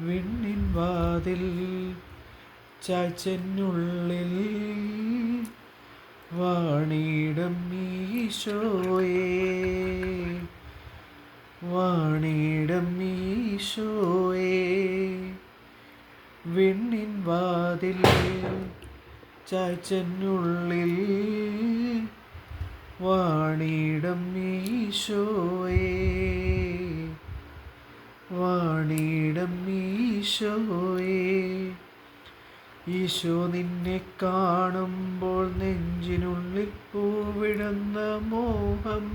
വിണ്ണിൻ വാതിൽ ചാച്ചനുള്ളിൽ വാണിടം ഈശോയേ. വാണിടം ഈശോയേ. വിണ്ണിൻ വാതിൽ ചാച്ചനുള്ളിൽ വാണിടം ഈശോയേ. വാണിടം ഈശോയേ. ഈശോ നിന്നെ കാണുമ്പോൾ നെഞ്ചിനുള്ളിൽ പൂവിടുന്ന മോഹം.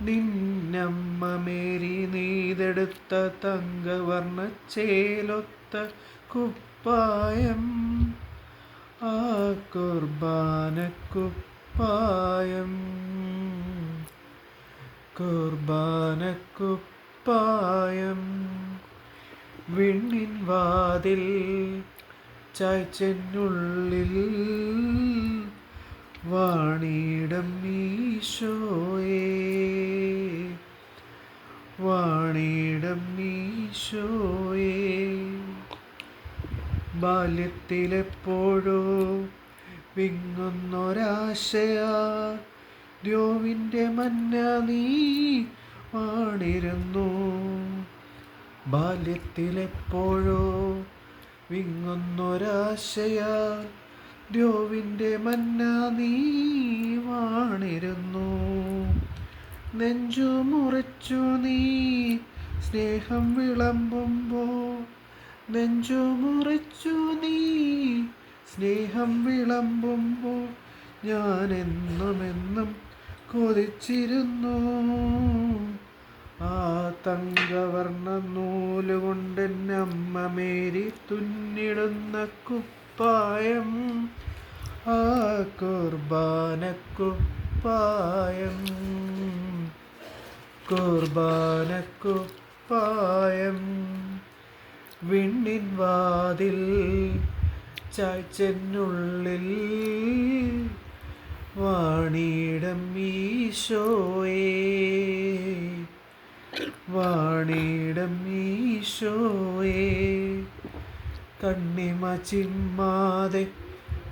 നിന്നമ്മ മേരി നീതെടുത്ത തങ്കവർണ ചേലൊത്ത കുപ്പായം. ആ കുർബാന കുപ്പായം. കുർബാന കുപ്പായം വിണ്ണിൻ വാതിൽ ചായ്ച്ചെന്നുള്ളിൽ വാണിടം ഈശോയേ. വാണിടം ഈശോയേ. ബാല്യത്തിലെപ്പോഴോ വിങ്ങുന്നൊരാശയാ. ദ്യോവിന്റെ മഞ്ഞ നീ വാണിരുന്നു ബാല്യത്തിലെപ്പോഴോ വിങ്ങുന്നൊരാശയാ ദ്യോവിന്റെ മന്ന നീ വാണിരുന്നു. നെഞ്ചു മുറിച്ചു നീ സ്നേഹം വിളമ്പുമ്പോൾ നെഞ്ചു മുറിച്ചു നീ സ്നേഹം വിളമ്പുമ്പോൾ ഞാനെന്നും എന്നുമെന്നും കൊതിച്ചിരുന്നു. ആ തങ്കവർണ അമ്മ മേരി തുന്നിടുന്ന കുപ്പായം. ആ കുർബാന കുപ്പായം കുർബാന കുപ്പായം വിണ്ണിൻ വാതിൽ ചായ്ച്ചെന്നുള്ളിൽ വാണിടം ഈശോയേ. വാണിടം ഈശോയേ. കണ്ണിമ ചിമ്മാതെ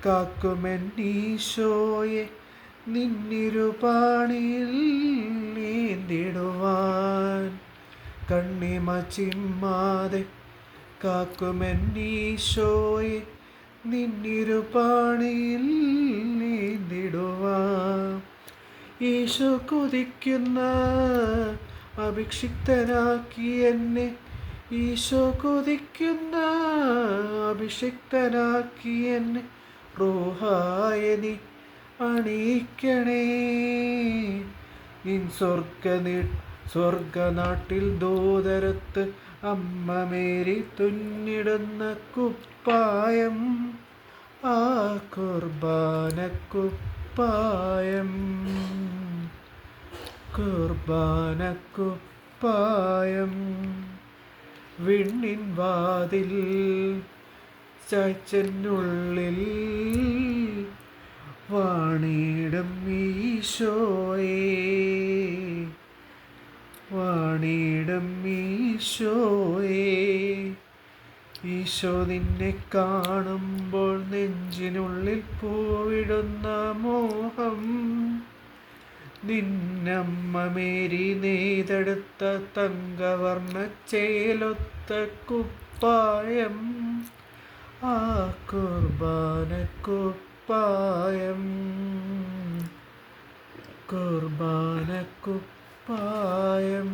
കാക്കുമെൻ ഈശോയെ. നിന്നിരുപാണിയിൽ നീന്തിടുവാൻ കണ്ണിമ ചിമ്മാതെ കാക്കുമെന്നീശോയെ നിന്നിരുപാണിയിൽ നീന്തിടുവാൻ. ഈശോ കൊതിക്കുന്ന അഭിഷിക്തനാക്കി എന്നെ. ഈശോ കൊതിക്കുന്ന അഭിഷിക്തനാക്കി എന്നെ. റോഹായ നീ അണിയിക്കണേ. നിൻ സ്വർഗ സ്വർഗനാട്ടിൽ ദൂതരത്ത് അമ്മ മേരി തുന്നിടുന്ന കുപ്പായം ആ കുർബാന കുപ്പായം കുർബാന കുപ്പായം വിണ്ണിൻ വാതിൽ ചാച്ചനുള്ളിൽ വാണിടം ഈശോയേ. വാണിടം ഈശോയേ. ഈശോ നിന്നെ കാണുമ്പോൾ നെഞ്ചിനുള്ളിൽ പൂവിടുന്ന മോഹം. നിന്നമ്മ മേരി നെയ്തെടുത്ത തങ്കവർണ ചേലൊത്ത കുപ്പായം. ആ കുർബാന കുപ്പായം കുർബാന കുപ്പായം പായം